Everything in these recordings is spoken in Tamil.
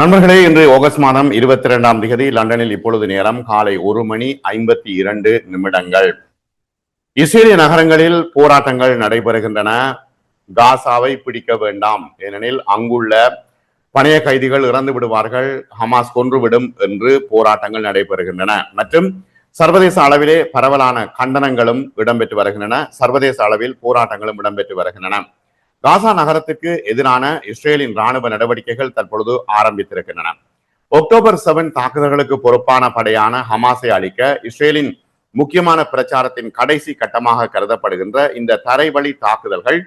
நண்பர்களே இன்று ஆகஸ்ட் மாதம் இருபத்தி இரண்டாம் தேதி லண்டனில் இப்பொழுது நேரம் காலை ஒரு மணி ஐம்பத்தி இரண்டு நிமிடங்கள். இஸ்ரேலிய நகரங்களில் போராட்டங்கள் நடைபெறுகின்றன. காசாவை பிடிக்க வேண்டாம். ஏனெனில் அங்குள்ள பணைய கைதிகள் இறந்து விடுவார்கள். ஹமாஸ் கொன்றுவிடும் என்று போராட்டங்கள் நடைபெறுகின்றன. மற்றும் சர்வதேச அளவிலே பரவலான கண்டனங்களும் இடம்பெற்று வருகின்றன. சர்வதேச அளவில் போராட்டங்களும் இடம்பெற்று வருகின்றன. காசா நகரத்துக்கு எதிரான இஸ்ரேலின் ராணுவ நடவடிக்கைகள் தற்பொழுது ஆரம்பித்திருக்கின்றன. அக்டோபர் செவன் தாக்குதல்களுக்கு பொறுப்பான படையான ஹமாஸை அளிக்க இஸ்ரேலின் முக்கியமான பிரச்சாரத்தின் கடைசி கட்டமாக கருதப்படுகின்ற இந்த தரைவழி தாக்குதல்கள்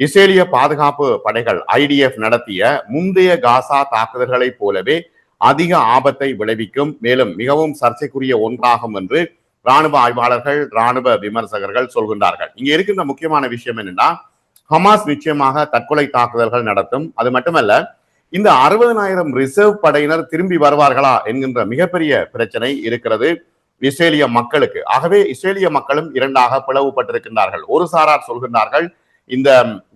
இஸ்ரேலிய பாதுகாப்பு படைகள் ஐடிஎஃப் நடத்திய முந்தைய காசா தாக்குதல்களைப் போலவே அதிக ஆபத்தை விளைவிக்கும் மேலும் மிகவும் சர்ச்சைக்குரிய ஒன்றாகும் என்று ராணுவ ஆய்வாளர்கள் ராணுவ விமர்சகர்கள் சொல்கின்றார்கள். இங்க இருக்கின்ற முக்கியமான விஷயம் என்னன்னா ஹமாஸ் நிச்சயமாக தற்கொலை தாக்குதல்கள் நடத்தும். அது மட்டுமல்ல இந்த அறுபதனாயிரம் ரிசர்வ் படையினர் திரும்பி வருவார்களா என்கின்ற மிகப்பெரிய பிரச்சனை இருக்கிறது இஸ்ரேலிய மக்களுக்கு. ஆகவே இஸ்ரேலிய மக்களும் இரண்டாக பிளவுபட்டிருக்கின்றார்கள். ஒரு சாரார் சொல்கின்றார்கள் இந்த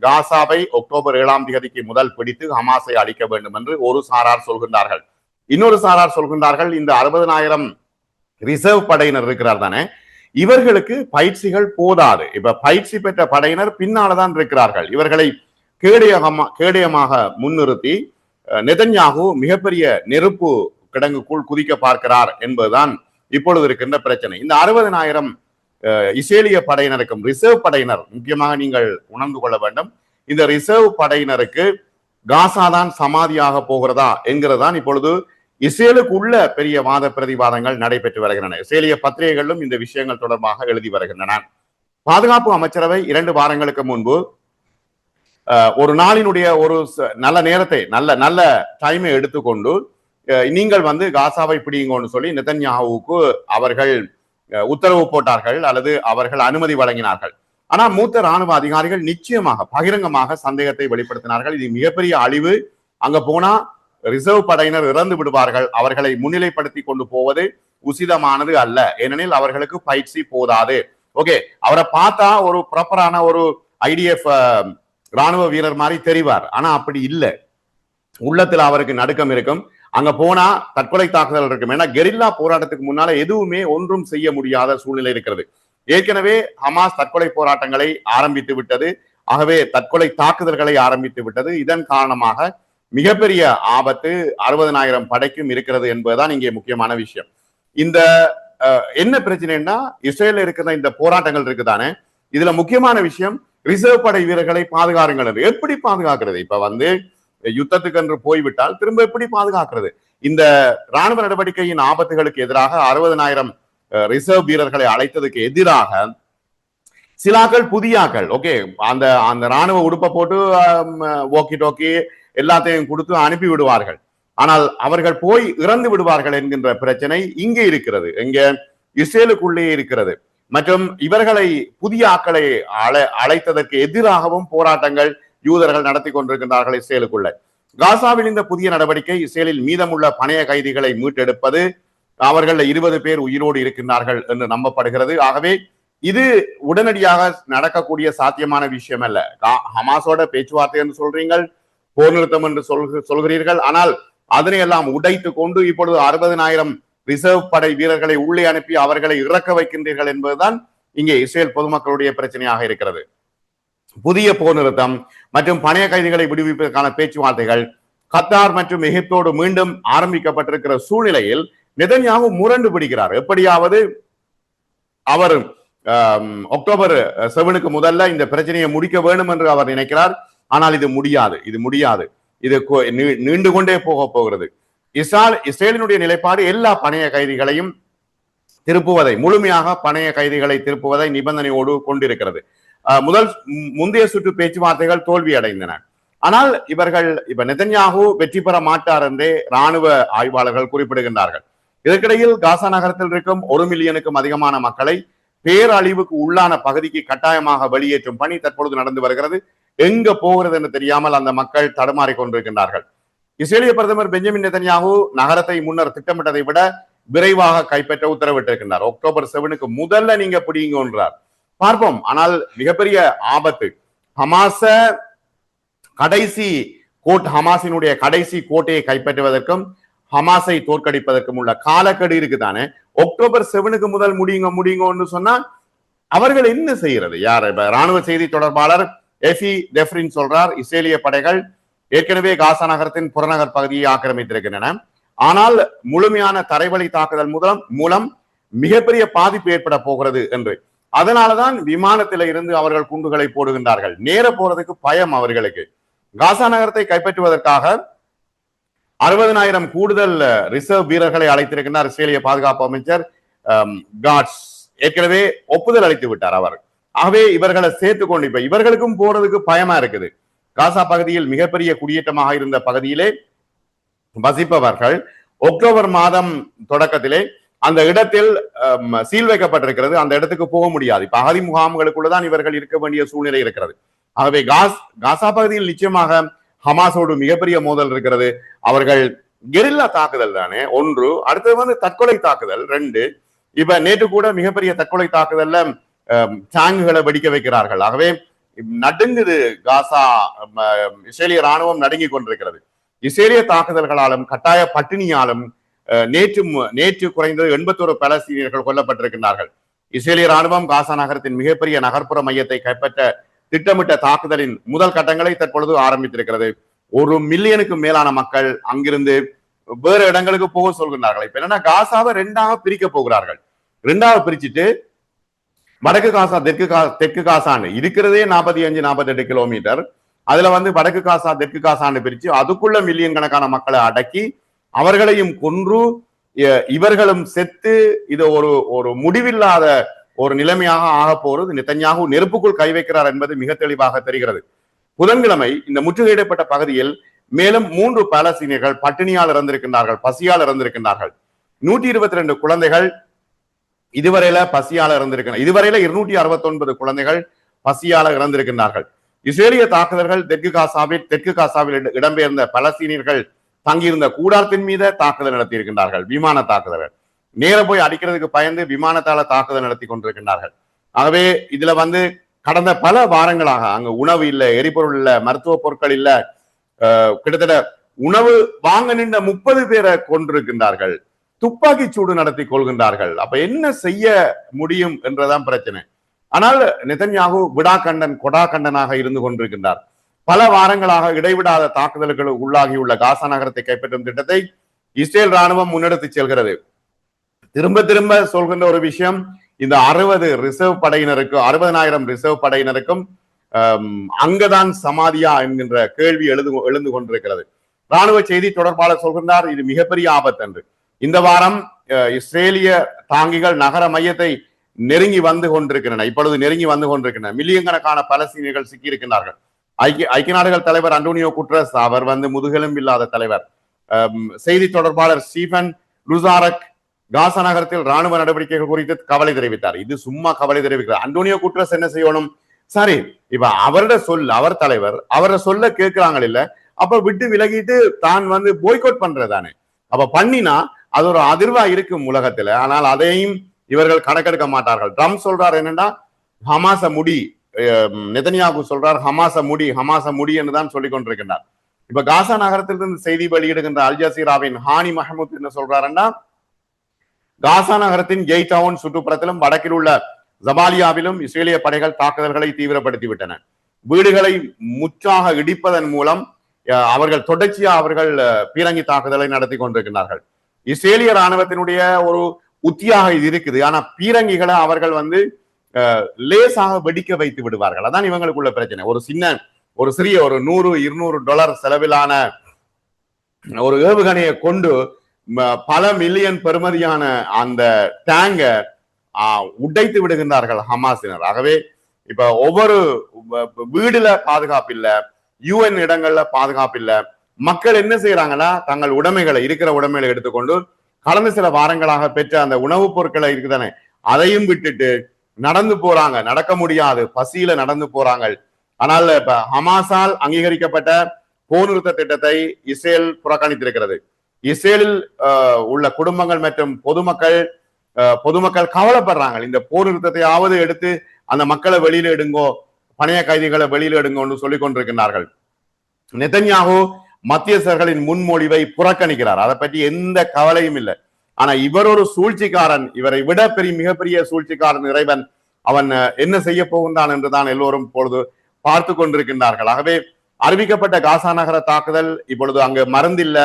காசாவை அக்டோபர் ஏழாம் தேதிக்கு முதல் பிடித்து ஹமாஸை அழிக்க வேண்டும் என்று ஒரு சாரார் சொல்கின்றார்கள். இன்னொரு சாரார் சொல்கின்றார்கள் இந்த அறுபதனாயிரம் ரிசர்வ் படையினர் இருக்கிறார் தானே இவர்களுக்கு பயிற்சிகள் போதாது. இப்ப பயிற்சி பெற்ற படையினர் பின்னால்தான் இருக்கிறார்கள். இவர்களை கேடயகமா கேடயமாக முன்னிறுத்தி நெதன்யாகு மிகப்பெரிய நெருப்பு கிடங்குக்குள் குதிக்க பார்க்கிறார் என்பதுதான் இப்பொழுது இருக்கின்ற பிரச்சனை. இந்த அறுபதனாயிரம் இஸ்ரேலிய படையினருக்கும் ரிசர்வ் படையினர் முக்கியமாக நீங்கள் உணர்ந்து கொள்ள வேண்டும். இந்த ரிசர்வ் படையினருக்கு காசா தான் சமாதியாக போகிறதா என்கிறதான் இப்பொழுது இஸ்ரேலுக்கு உள்ள பெரிய வாத பிரதிவாதங்கள் நடைபெற்று வருகின்றன. இஸ்ரேலிய பத்திரிகைகளிலும் இந்த விஷயங்கள் தொடர்பாக எழுதி வருகின்றன. பாதுகாப்பு அமைச்சரவை இரண்டு வாரங்களுக்கு முன்பு ஒரு நாளினுடைய ஒரு நல்ல நேரத்தை நல்ல நல்ல டைமை எடுத்துக்கொண்டு நீங்கள் வந்து காசாவை பிடிங்கன்னு சொல்லி நிதன்யாவுக்கு அவர்கள் உத்தரவு போட்டார்கள் அல்லது அவர்கள் அனுமதி வழங்கினார்கள். ஆனால் மூத்த ராணுவ அதிகாரிகள் நிச்சயமாக பகிரங்கமாக சந்தேகத்தை வெளிப்படுத்தினார்கள். இது மிகப்பெரிய அழிவு. அங்க போனா ரிசர்வ் படையினர் இறந்து விடுவார்கள். அவர்களை முன்னிலைப்படுத்தி கொண்டு போவது உசிதமானது அல்ல. ஏனெனில் அவர்களுக்கு பயிற்சி போதாது. ஓகே அவரை பார்த்தா ஒரு ப்ராப்பரான ஒரு ஐடிஎஃப் ராணுவ வீரர் மாதிரி தெரிவார். ஆனா அப்படி இல்லை. உள்ளத்துல அவருக்கு நடுக்கம் இருக்கும். அங்க போனா தற்கொலை தாக்குதல் இருக்கும். ஏன்னா கெரில்லா போராட்டத்துக்கு முன்னால எதுவுமே ஒன்றும் செய்ய முடியாத சூழ்நிலை இருக்கிறது. ஏற்கனவே ஹமாஸ் தற்கொலை போராட்டங்களை ஆரம்பித்து விட்டது. ஆகவே தற்கொலை தாக்குதல்களை ஆரம்பித்து விட்டது. இதன் காரணமாக மிகப்பெரிய ஆபத்து அறுபதனாயிரம் படைக்கும் இருக்கிறது என்பதுதான் இங்கே முக்கியமான விஷயம். இந்த என்ன பிரச்சனைன்னா இஸ்ரேல இருக்கிற இந்த போராட்டங்கள் இருக்குதானே? இதுல முக்கியமான விஷயம் ரிசர்வ் படை வீரர்களை பாதுகாருங்கள் எப்படி பாதுகாக்கிறது? இப்ப வந்து யுத்தத்துக்கு என்று போய்விட்டால் திரும்ப எப்படி பாதுகாக்கிறது? இந்த ராணுவ நடவடிக்கையின் ஆபத்துகளுக்கு எதிராக அறுபதனாயிரம் ரிசர்வ் வீரர்களை அழைத்ததுக்கு எதிராக சிலாக்கள் புதியாக்கள் ஓகே அந்த அந்த ராணுவ உடுப்பை போட்டு ஓக்கி டோக்கி எல்லாத்தையும் கொடுத்து அனுப்பி விடுவார்கள் ஆனால் அவர்கள் போய் இறந்து விடுவார்கள் என்கின்ற பிரச்சனை இங்கே இருக்கிறது. இங்க இஸ்ரேலுக்குள்ளே இருக்கிறது. மற்றும் இவர்களை புதிய ஆக்களை அழை அழைத்ததற்கு எதிராகவும் போராட்டங்கள் யூதர்கள் நடத்தி கொண்டிருக்கின்றார்கள் இஸ்ரேலுக்குள்ள. காசாவில் இந்த புதிய நடவடிக்கை இஸ்ரேலில் மீதமுள்ள பணைய கைதிகளை மீட்டெடுப்பது அவர்கள் இருபது பேர் உயிரோடு இருக்கின்றார்கள் என்று நம்பப்படுகிறது. ஆகவே இது உடனடியாக நடக்கக்கூடிய சாத்தியமான விஷயம் அல்ல ஹமாஸோட பேச்சுவார்த்தை என்று சொல்றீங்கள் போர் நிறுத்தம் என்று சொல்கிற சொல்கிறீர்கள். ஆனால் அதனை எல்லாம் உடைத்து கொண்டு இப்பொழுது அறுபதனாயிரம் ரிசர்வ் படை வீரர்களை உள்ளே அனுப்பி அவர்களை இறக்க வைக்கின்றீர்கள் என்பதுதான் இங்கே இஸ்ரேல் பொதுமக்களுடைய பிரச்சனையாக இருக்கிறது. புதிய போர் நிறுத்தம் மற்றும் பணைய கைதிகளை விடுவிப்பதற்கான பேச்சுவார்த்தைகள் கத்தார் மற்றும் எகிப்தோடு மீண்டும் ஆரம்பிக்கப்பட்டிருக்கிற சூழ்நிலையில் நிதன்யாவு முரண்டு பிடிக்கிறார். எப்படியாவது அவர் அக்டோபர் செவனுக்கு முதல்ல இந்த பிரச்சனையை முடிக்க வேண்டும் என்று அவர் நினைக்கிறார். ஆனால் இது முடியாது இது முடியாது. இது நீண்டு கொண்டே போக போகிறது. இஸ்ரால் இஸ்ரேலினுடைய நிலைப்பாடு எல்லா பணைய கைதிகளையும் திருப்புவதை முழுமையாக பணைய கைதிகளை திருப்புவதை நிபந்தனையோடு கொண்டிருக்கிறது. முதல் முந்தைய சுற்று பேச்சுவார்த்தைகள் தோல்வி அடைந்தன ஆனால் இவர்கள் இப்ப நெதன்யாகு வெற்றி பெற மாட்டார் என்றே ராணுவ ஆய்வாளர்கள் குறிப்பிடுகின்றார்கள். இதற்கிடையில் காசா நகரத்தில் இருக்கும் ஒரு மில்லியனுக்கும் அதிகமான மக்களை பேரழிவுக்கு உள்ளான பகுதிக்கு கட்டாயமாக வெளியேற்றும் பணி தற்பொழுது நடந்து வருகிறது. எங்க போகிறது என்று தெரியாமல் அந்த மக்கள் தடுமாறி கொண்டிருக்கின்றார்கள். இஸ்ரேலிய பிரதமர் பெஞ்சமின் நெதன்யாகு நகரத்தை முன்னர் திட்டமிட்டதை விட விரைவாக கைப்பற்ற உத்தரவிட்டிருக்கின்றார். அக்டோபர் செவனுக்கு முதல்ல நீங்க பிடிங்கன்றார் பார்ப்போம். ஆனால் மிகப்பெரிய ஆபத்து. ஹமாச கடைசி கோட் ஹமாசினுடைய கடைசி கோட்டையை கைப்பற்றுவதற்கும் ஹமாஸை தோற்கடிப்பதற்கும் உள்ள காலக்கெடு இருக்குதானே? அக்டோபர் செவனுக்கு முதல் முடியுங்க முடியுங்கன்னு சொன்னா அவர்கள் என்ன செய்யறது யார்? இப்ப ராணுவ செய்தி தொடர்பாளர் எஃபி டெஃப்ரின் சொல்றார் இஸ்ரேலிய படைகள் ஏற்கனவே காசா நகரத்தின் புறநகர் பகுதியை ஆக்கிரமித்திருக்கின்றன. ஆனால் முழுமையான தரைவழி தாக்குதல் மூலம் மூலம் மிகப்பெரிய பாதிப்பு ஏற்பட போகிறது என்று. அதனாலதான் விமானத்தில இருந்து அவர்கள் குண்டுகளை போடுகின்றார்கள். நேர போறதுக்கு பயம் அவர்களுக்கு. காசா நகரத்தை கைப்பற்றுவதற்காக அறுபதனாயிரம் கூடுதல் ரிசர்வ் வீரர்களை அழைத்திருக்கின்றார் இஸ்ரேலிய பாதுகாப்பு அமைச்சர் காட்ஸ். ஏற்கனவே ஒப்புதல் அளித்து விட்டார் அவர். ஆகவே இவர்களை சேர்த்து கொண்டு இப்ப இவர்களுக்கும் போறதுக்கு பயமா இருக்குது. காசா பகுதியில் மிகப்பெரிய குடியேற்றமாக இருந்த பகுதியிலே வசிப்பவர்கள் அக்டோபர் மாதம் தொடக்கத்திலே அந்த இடத்தில் சீல் வைக்கப்பட்டிருக்கிறது. அந்த இடத்துக்கு போக முடியாது. இப்ப அகதி முகாம்களுக்குள்ளதான் இவர்கள் இருக்க வேண்டிய சூழ்நிலை இருக்கிறது. ஆகவே காஸ் காசா பகுதியில் நிச்சயமாக ஹமாஸோடு மிகப்பெரிய மோதல் இருக்கிறது. அவர்கள் கெரில்லா தாக்குதல் தானே? ஒன்று. அடுத்தது வந்து தற்கொலை தாக்குதல். ரெண்டு இப்ப நேற்று கூட மிகப்பெரிய தற்கொலை தாக்குதல்ல டேங்குகளை வெடிக்க வைக்கிறார்கள். ஆகவே நடுங்குது காசா இஸ்ரேலிய ராணுவம் நடுங்கி கொண்டிருக்கிறது. இஸ்ரேலிய தாக்குதல்களாலும் கட்டாய பட்டினியாலும் அஹ், நேற்று நேற்று குறைந்தது எண்பத்தோரு பலஸ்தீனியர்கள் கொல்லப்பட்டிருக்கிறார்கள் இஸ்ரேலிய ராணுவம் காசா நகரத்தின் மிகப்பெரிய நகர்ப்புற மையத்தை கைப்பற்ற திட்டமிட்ட தாக்குதலின் முதல் கட்டங்களை தற்பொழுது ஆரம்பித்திருக்கிறது. ஒரு மில்லியனுக்கு மேலான மக்கள் அங்கிருந்து வேறு இடங்களுக்கு போக சொல்கிறார்கள் இப்ப என்னன்னா காசாவை ரெண்டாக பிரிக்க போகிறார்கள். ரெண்டாக பிரிச்சுட்டு வடக்கு காசா தெற்கு கா தெற்கு காசான்னு. இருக்கிறதே நாற்பத்தி அஞ்சு நாற்பத்தெட்டு கிலோமீட்டர் அதுல வந்து வடக்கு காசா தெற்கு காசான்னு பிரிச்சு அதுக்குள்ள மில்லியன் கணக்கான மக்களை அடக்கி அவர்களையும் கொன்று இவர்களும் செத்து இது ஒரு ஒரு முடிவில்லாத ஒரு நிலைமையாக ஆக போறது நித்தன்யாகு நெருப்புக்குள் கை வைக்கிறார் என்பது மிக தெளிவாக தெரிகிறது. புதன்கிழமை இந்த முற்றுகையிடப்பட்ட பகுதியில் மேலும் மூன்று பாலஸ்தீனியர்கள் பட்டினியால் இறந்திருக்கின்றார்கள் பசியால் இறந்திருக்கின்றார்கள். நூற்றி இருபத்தி ரெண்டு குழந்தைகள் இதுவரையில பசியால இறந்திருக்கிறார் இதுவரையில இருநூற்றி அறுபத்தி ஒன்பது குழந்தைகள் பசியால இறந்திருக்கின்றார்கள். இஸ்ரேலிய தாக்குதல்கள் தெற்கு காசாவில் தெற்கு காசாவில் இடம்பெயர்ந்த பலஸ்தீனியர்கள் தங்கியிருந்த கூடாரத்தின் மீது தாக்குதல் நடத்தியிருக்கின்றார்கள் விமான தாக்குதல்கள். நேர போய் அடிக்கிறதுக்கு பயந்து விமானத்தால தாக்குதல் நடத்தி கொண்டிருக்கின்றார்கள். ஆகவே இதுல வந்து கடந்த பல வாரங்களாக அங்க உணவு இல்லை எரிபொருள் இல்ல மருத்துவ பொருட்கள் இல்லை கிட்டத்தட்ட உணவு வாங்க நின்ற முப்பது பேரை கொண்டிருக்கின்றார்கள் துப்பாக்கி சூடு நடத்தி கொள்கின்றார்கள். அப்ப என்ன செய்ய முடியும் என்றதான் பிரச்சனை. ஆனால் நிதன்யாகு விடாக்கண்டன் கொடாக்கண்டனாக இருந்து கொண்டிருக்கின்றார். பல வாரங்களாக இடைவிடாத தாக்குதல்களுக்கு உள்ளாகியுள்ள காசா நகரத்தை கைப்பற்றும் திட்டத்தை இஸ்ரேல் ராணுவம் முன்னெடுத்து செல்கிறது. திரும்ப திரும்ப சொல்கின்ற ஒரு விஷயம் இந்த அறுபது ரிசர்வ் படையினருக்கும் அறுபதனாயிரம் ரிசர்வ் படையினருக்கும் அங்கதான் சமாதியா என்கின்ற கேள்வி எழுது எழுந்து கொண்டிருக்கிறது. ராணுவ செய்தி தொடர்பாளர் சொல்கின்றார் இது மிகப்பெரிய ஆபத்து என்று இந்த வாரம் இஸ்ரேலிய தாங்கிகள் நகர மையத்தை நெருங்கி வந்து கொண்டிருக்கின்றன. இப்பொழுது நெருங்கி வந்து கொண்டிருக்கின்றன. மில்லியன் கணக்கான பலஸ்தீனியர்கள் சிக்கியிருக்கிறார்கள் ஐக்கிய ஐக்கிய நாடுகள் தலைவர் அண்டோனியோ குட்ரஸ் அவர் வந்து முதுகெலும்பில்லாத தலைவர். செய்தி தொடர்பாளர் ஸ்டீஃபன் லுசாரக் காசா நகரத்தில் ராணுவ நடவடிக்கைகள் குறித்து கவலை தெரிவித்தார். இது சும்மா கவலை தெரிவிக்கிறார் அண்டோனியோ குட்ரஸ் என்ன செய்யணும்? சரி இப்ப அவரோட சொல் அவர் தலைவர் அவரை சொல்ல கேட்கிறாங்க இல்ல அப்ப விட்டு விலகிட்டு தான் வந்து போய்கோட் பண்றதானே? அப்ப பண்ணினா அது ஒரு அதிர்வா இருக்கும் உலகத்துல. ஆனால் அதையும் இவர்கள் கணக்கெடுக்க மாட்டார்கள். ட்ரம்ப் சொல்றார் என்னன்னா ஹமாச முடி நெதன்யாகு சொல்றார் ஹமாச முடி ஹமாச முடி என்று தான் சொல்லிக் கொண்டிருக்கின்றார். இப்ப காசா நகரத்திலிருந்து செய்தி வெளியிடுகின்ற அல் ஜசீராவின் ஹானி மஹமூத் என்ன சொல்றாருன்னா காசா நகரத்தின் ஜெய் டவுன் சுற்றுப்புறத்திலும் வடக்கில் உள்ள ஜபாலியாவிலும் இஸ்ரேலிய படைகள் தாக்குதல்களை தீவிரப்படுத்தி விட்டன வீடுகளை முற்றாக இடிப்பதன் மூலம் அவர்கள் தொடர்ச்சியா அவர்கள் பீரங்கி தாக்குதலை நடத்தி கொண்டிருக்கிறார்கள் இஸ்ரேலிய ராணுவத்தினுடைய ஒரு உத்தியாக இது இருக்குது. ஆனா பீரங்கிகளை அவர்கள் வந்து லேசாக வெடிக்க வைத்து விடுவார்கள். அதான் இவங்களுக்குள்ள பிரச்சனை. ஒரு சின்ன ஒரு சிறிய ஒரு நூறு இருநூறு டாலர் செலவிலான ஒரு ஏவுகணையை கொண்டு பல மில்லியன் பெருமதியான அந்த டேங்க உடைத்து விடுகின்றார்கள் ஹமாசினர் ஆகவே இப்ப ஒவ்வொரு வீடுல பாதுகாப்பு இல்லை. யூஎன் இடங்கள்ல பாதுகாப்பு இல்லை மக்கள் என்ன செய்யறாங்கன்னா தங்கள் உடைமைகளை இருக்கிற உடைமைகளை எடுத்துக்கொண்டு கடந்த சில வாரங்களாக பெற்ற அந்த உணவுப் பொருட்களை இருக்குதானே அதையும் விட்டுட்டு நடந்து போறாங்க. நடக்க முடியாது. பசியில நடந்து போறாங்க. ஆனால் இப்ப ஹமாஸால் அங்கீகரிக்கப்பட்ட போர் நிறுத்த திட்டத்தை இஸ்ரேல் புறக்கணித்திருக்கிறது. இஸ்ரேலில் அஹ், உள்ள குடும்பங்கள் மற்றும் பொதுமக்கள் பொதுமக்கள் கவலைப்படுறாங்க. இந்த போர் நிறுத்தத்தையாவது எடுத்து அந்த மக்களை வெளியில எடுங்கோ. பணைய கைதிகளை வெளியில எடுங்கோன்னு சொல்லிக் கொண்டிருக்கிறார்கள் நெதன்யாகு மத்தியஸ்தர்களின் முன்மொழிவை புறக்கணிக்கிறார். அதை பற்றி எந்த கவலையும் இல்லை. ஆனா இவர் ஒரு சூழ்ச்சிக்காரன். இவரை விட பெரிய மிகப்பெரிய சூழ்ச்சிக்காரன் இறைவன். அவன் என்ன செய்ய போகின்றான் என்றுதான் எல்லோரும் இப்பொழுது பார்த்து கொண்டிருக்கின்றார்கள். ஆகவே அறிவிக்கப்பட்ட காசா நகர தாக்குதல் இப்பொழுது அங்கு மருந்தில்ல.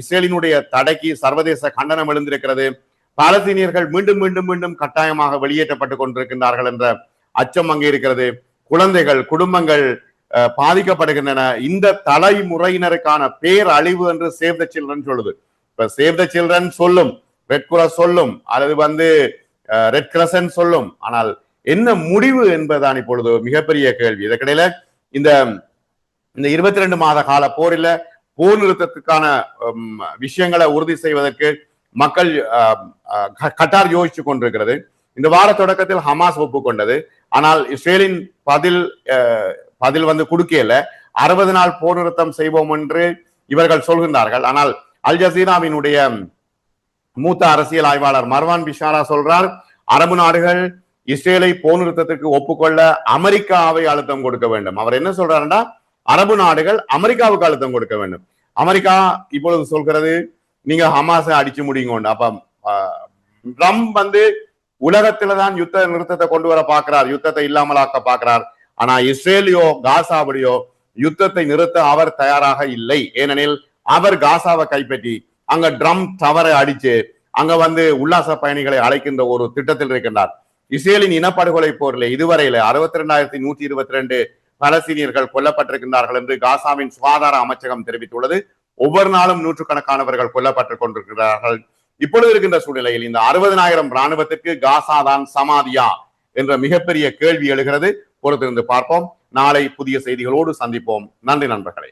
இஸ்ரேலினுடைய தடைக்கு சர்வதேச கண்டனம் எழுந்திருக்கிறது. பாலஸ்தீனியர்கள் மீண்டும் மீண்டும் மீண்டும் கட்டாயமாக வெளியேற்றப்பட்டு கொண்டிருக்கின்றார்கள் என்ற அச்சம் அங்கே இருக்கிறது. குழந்தைகள் குடும்பங்கள் அஹ், பாதிக்கப்படுகின்றன. இந்த தலைமுறையினருக்கான பேரழிவு என்று சேவ் த சில்ட்ரன் சொல்லுது. இப்ப சேவ் த சில்ட்ரன் சொல்லும் ரெட் கிராஸ் சொல்லும் அல்லது வந்து ரெட் கிரசன் சொல்லும். ஆனால் என்ன முடிவு என்பதுதான் இப்பொழுது மிகப்பெரிய கேள்வி. இதற்கிடையில இந்த இந்த இருபத்தி ரெண்டு மாத கால போரில போர் நிறுத்தத்துக்கான உம், விஷயங்களை உறுதி செய்வதற்கு மக்கள் அஹ், அஹ், கட்டார் யோசிச்சு கொண்டிருக்கிறது. இந்த வார தொடக்கத்தில் ஹமாஸ் ஒப்புக்கொண்டது. ஆனால் இஸ்ரேலின் பதில் பதில் வந்து கொடுக்கல. அறுபது நாள் போர் நிறுத்தம் செய்வோம் என்று இவர்கள் சொல்கின்றார்கள். ஆனால் அல் ஜசீராவினுடைய மூத்த அரசியல் ஆய்வாளர் மர்வான் பிஷாரா சொல்றார் அரபு நாடுகள் இஸ்ரேலை போர் நிறுத்தத்திற்கு ஒப்புக்கொள்ள அமெரிக்காவை அழுத்தம் கொடுக்க வேண்டும். அவர் என்ன சொல்றாருன்னா அரபு நாடுகள் அமெரிக்காவுக்கு அழுத்தம் கொடுக்க வேண்டும். அமெரிக்கா இப்பொழுது சொல்கிறது நீங்க ஹமாஸை அடிச்சு முடியுங்க அப்ப ட்ரம்ப் வந்து உலகத்துல தான் யுத்த நிறுத்தத்தை கொண்டு வர பாக்குறார் யுத்தத்தை இல்லாமலாக்க பார்க்கிறார். ஆனா இஸ்ரேலியோ காசாவிலையோ யுத்தத்தை நிறுத்த அவர் தயாராக இல்லை. ஏனெனில் அவர் காசாவை கைப்பற்றி அங்க ட்ரம் டவரை அடிச்சு அங்க வந்து உல்லாச பயணிகளை அழைக்கின்ற ஒரு திட்டத்தில் இருக்கின்றார். இஸ்ரேலின் இனப்படுகொலை போரில் இதுவரையில அறுபத்தி ரெண்டாயிரத்தி நூத்தி இருபத்தி ரெண்டு பலஸ்தீனியர்கள் கொல்லப்பட்டிருக்கின்றார்கள் என்று காசாவின் சுகாதார அமைச்சகம் தெரிவித்துள்ளது. ஒவ்வொரு நாளும் நூற்றுக்கணக்கானவர்கள் கொல்லப்பட்டுக் கொண்டிருக்கிறார்கள். இப்பொழுது இருக்கின்ற சூழ்நிலையில் இந்த அறுபதனாயிரம் ராணுவத்திற்கு காசா தான் சமாதியா என்ற மிகப்பெரிய கேள்வி எழுகிறது. பொறுத்திருந்து பார்ப்போம். நாளை புதிய செய்திகளோடு சந்திப்போம். நன்றி நண்பர்களே.